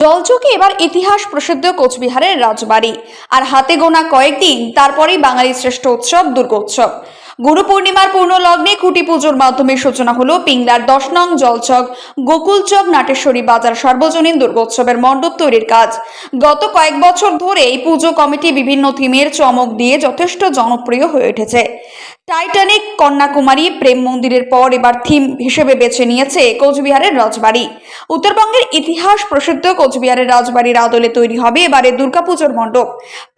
জলচকে এবার ইতিহাস প্রসিদ্ধ কোচবিহারের রাজবাড়ি। আর হাতে গোনা কয়েকদিন তারপরেই বাঙালির শ্রেষ্ঠ উৎসব দুর্গোৎসব। গুরু পূর্ণিমার পূর্ণ লগ্নে খুঁটি পুজোর মাধ্যমে সূচনা হলো পিংলার দশ নং জলচক গোকুলচক নাটেশ্বরী বাজার সর্বজনীন দুর্গোৎসবের মণ্ডপ তৈরির কাজ। গত কয়েক বছর ধরে এই পুজো কমিটি বিভিন্ন থিমের চমক দিয়ে যথেষ্ট জনপ্রিয় হয়ে উঠেছে। টাইটানিক কন্যাকুমারী প্রেম মন্দিরের পর এবার থিম হিসেবে বেছে নিয়েছে কোচবিহারের রাজবাড়ি। উত্তরবঙ্গের ইতিহাস প্রসিদ্ধ কোচবিহারের রাজবাড়ির আদলে তৈরি হবে এবারে দুর্গাপুজোর মণ্ডপ।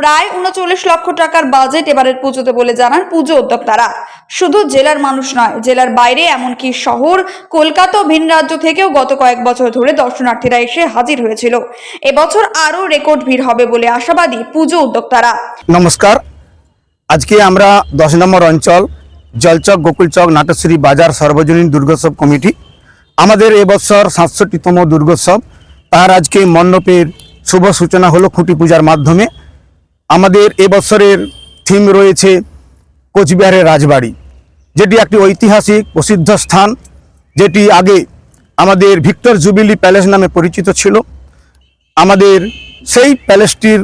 প্রায় উনচল্লিশ লক্ষ টাকার বাজেট এবারের পুজোতে বলে জানান পুজো উদ্যোক্তারা। শুধু জেলার মানুষ নয়, জেলার বাইরে এমনকি শহর, কলকাতা ভিন রাজ্য থেকেও গত কয়েক বছর ধরে দর্শনার্থীরা এসে হাজির হয়েছিল। এবছর আরও রেকর্ড ভিড় হবে বলে আশাবাদী পুজো উদ্যোক্তারা। নমস্কার আজকে আমরা দশ নম্বর অঞ্চল, জলচক, গোকুলচক নাটশ্বরী বাজার, সর্বজনীন দুর্গোৎসব কমিটি। আমাদের এবছর সাতষট্টিতম দুর্গোৎসব। তার আজকে মণ্ডপের শুভ সূচনা হলো খুঁটি পূজার মাধ্যমে। আমাদের এবছরের থিম রয়েছে কোচবিহারের রাজবাড়ি, যেটি একটি ঐতিহাসিক প্রসিদ্ধ স্থান, যেটি আগে আমাদের ভিক্টর জুবিলি প্যালেস নামে পরিচিত ছিল। আমাদের সেই প্যালেসটির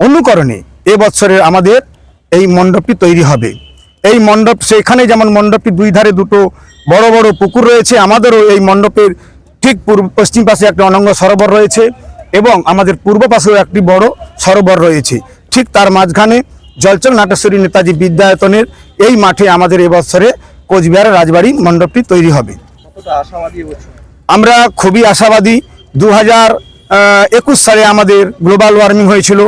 অনুকরণে এবছরের আমাদের এই মণ্ডপটি তৈরি হবে। এই মণ্ডপ সেখানে যেমন মণ্ডপটি দুই ধারে দুটো বড় বড় পুকুর রয়েছে আমাদেরও এই মণ্ডপের ঠিক পূর্ব পশ্চিম পাশে একটা অনঙ্গ সরোবর রয়েছে এবং আমাদের পূর্ব পাশেও একটি বড় সরোবর রয়েছে। ঠিক তার মাঝখানে জলচল নাটেশ্বরী নেতাজি বিদ্যায়তনের এই মাঠে আমাদের এবছরে কোচবিহারের রাজবাড়ি মণ্ডপটি তৈরি হবে। আমরা খুবই আশাবাদী। দু হাজার একুশ সালে আমাদের গ্লোবাল ওয়ার্মিং হয়েছিল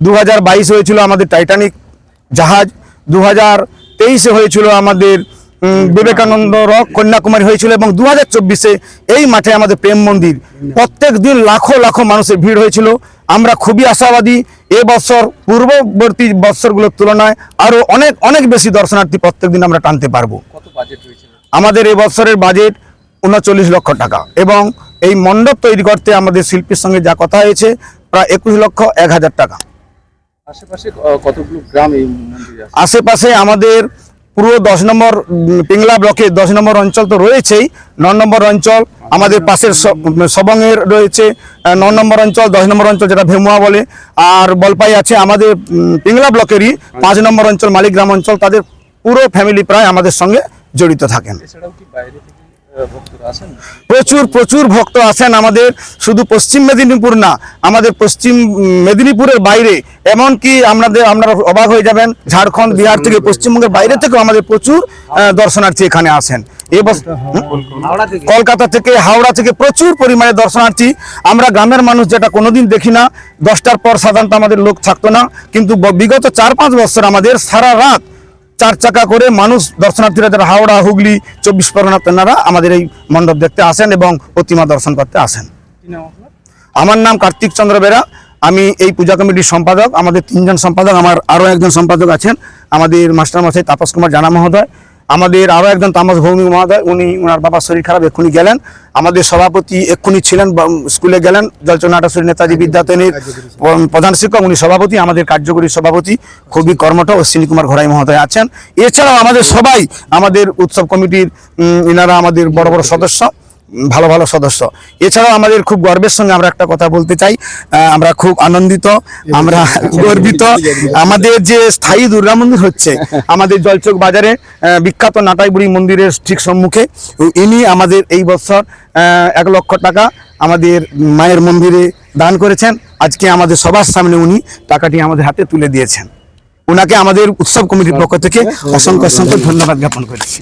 দু হাজার বাইশ হয়েছিল আমাদের টাইটানিক জাহাজ দু হাজার তেইশে হয়েছিল আমাদের বিবেকানন্দ রক কন্যাকুমারী হয়েছিল এবং দু হাজার চব্বিশে এই মাঠে আমাদের প্রেম মন্দির। প্রত্যেক দিন লাখো লাখো মানুষের ভিড় হয়েছিল। আমরা খুবই আশাবাদী এ বছর পূর্ববর্তী বছরগুলোর তুলনায় আরও অনেক অনেক বেশি দর্শনার্থী প্রত্যেক দিন আমরা টানতে পারব। কত বাজেট হয়েছিল? আমাদের এবছরের বাজেট উনচল্লিশ লক্ষ টাকা এবং এই মণ্ডপ তৈরি করতে আমাদের শিল্পীর সঙ্গে যা কথা হয়েছে প্রায় একুশ লক্ষ এক হাজার টাকা। আশেপাশে কতগুলো গ্রাম এই মন্দিরে আশেপাশে আমাদের পুরো দশ নম্বর পিংলা ব্লকে দশ নম্বর অঞ্চল তো রয়েছেই ন নম্বর অঞ্চল আমাদের পাশের স- উম, সবংয়ের রয়েছে ন নম্বর অঞ্চল দশ নম্বর অঞ্চল যেটা ভেমুয়া বলে আর বলপাই আছে আমাদের পিংলা ব্লকেরই পাঁচ নম্বর অঞ্চল মালিগ্রাম অঞ্চল তাদের পুরো ফ্যামিলি প্রায় আমাদের সঙ্গে জড়িত থাকেন। এছাড়াও কি বাইরে থেকে প্রচুর প্রচুর ভক্ত আসেন আমাদের। শুধু পশ্চিম মেদিনীপুর না আমাদের পশ্চিম মেদিনীপুরের বাইরে এমনকি আমাদের আপনারা অবাক হয়ে যাবেন ঝাড়খণ্ড বিহার থেকে পশ্চিমবঙ্গের বাইরে থেকেও আমাদের প্রচুর দর্শনার্থী এখানে আসেন। এবছর কলকাতা থেকে? হাওড়া থেকে প্রচুর পরিমাণে দর্শনার্থী। আমরা গ্রামের মানুষ যেটা কোনোদিন দেখি না দশটার পর সাধারণত আমাদের লোক থাকতো না কিন্তু বিগত চার পাঁচ বছর আমাদের সারা রাত চার চাকা করে মানুষ দর্শনার্থীরা যারা হাওড়া হুগলি চব্বিশ পরগনা তেনারা আমাদের এই মণ্ডপ দেখতে আসেন এবং প্রতিমা দর্শন করতে আসেন। আমার নাম কার্তিক চন্দ্র বেরা। আমি এই পূজা কমিটির সম্পাদক আমাদের তিনজন সম্পাদক আমার আরও একজন সম্পাদক আছেন। আমাদের মাস্টারমশাই তাপস কুমার জানা মহোদয়। আমাদের আরও একজন তামাস ভৌমিক মহাদয়, উনি ওনার বাবার শরীর খারাপ, এক্ষুনি গেলেন। আমাদের সভাপতি এক্ষুনি ছিলেন স্কুলে গেলেন। জলচনাটাশ্বরী নেতাজি বিদ্যাতনের প্রধান শিক্ষক, উনি সভাপতি, আমাদের কার্যকরী সভাপতি, খুবই কর্মঠ অশ্বিনী কুমার ঘরাই মহোদয় আছেন। এছাড়াও আমাদের সবাই, আমাদের উৎসব কমিটির ইনারা আমাদের বড় বড় সদস্য। ভালো ভালো সদস্য। এছাড়াও আমাদের খুব গর্বের সঙ্গে আমরা একটা কথা বলতে চাই। আমরা খুব আনন্দিত আমরা গর্বিত। আমাদের যে স্থায়ী দুর্গা মন্দির হচ্ছে আমাদের জলচক বাজারে বিখ্যাত নাটাইবুড়ি মন্দিরের ঠিক সম্মুখে। ইনি আমাদের এই বছর এক লক্ষ টাকা আমাদের মায়ের মন্দিরে দান করেছেন। আজকে আমাদের সবার সামনে উনি টাকাটি আমাদের হাতে তুলে দিয়েছেন। ওনাকে আমাদের উৎসব কমিটির পক্ষ থেকে অসংখ্য অসংখ্য ধন্যবাদ জ্ঞাপন করেছি।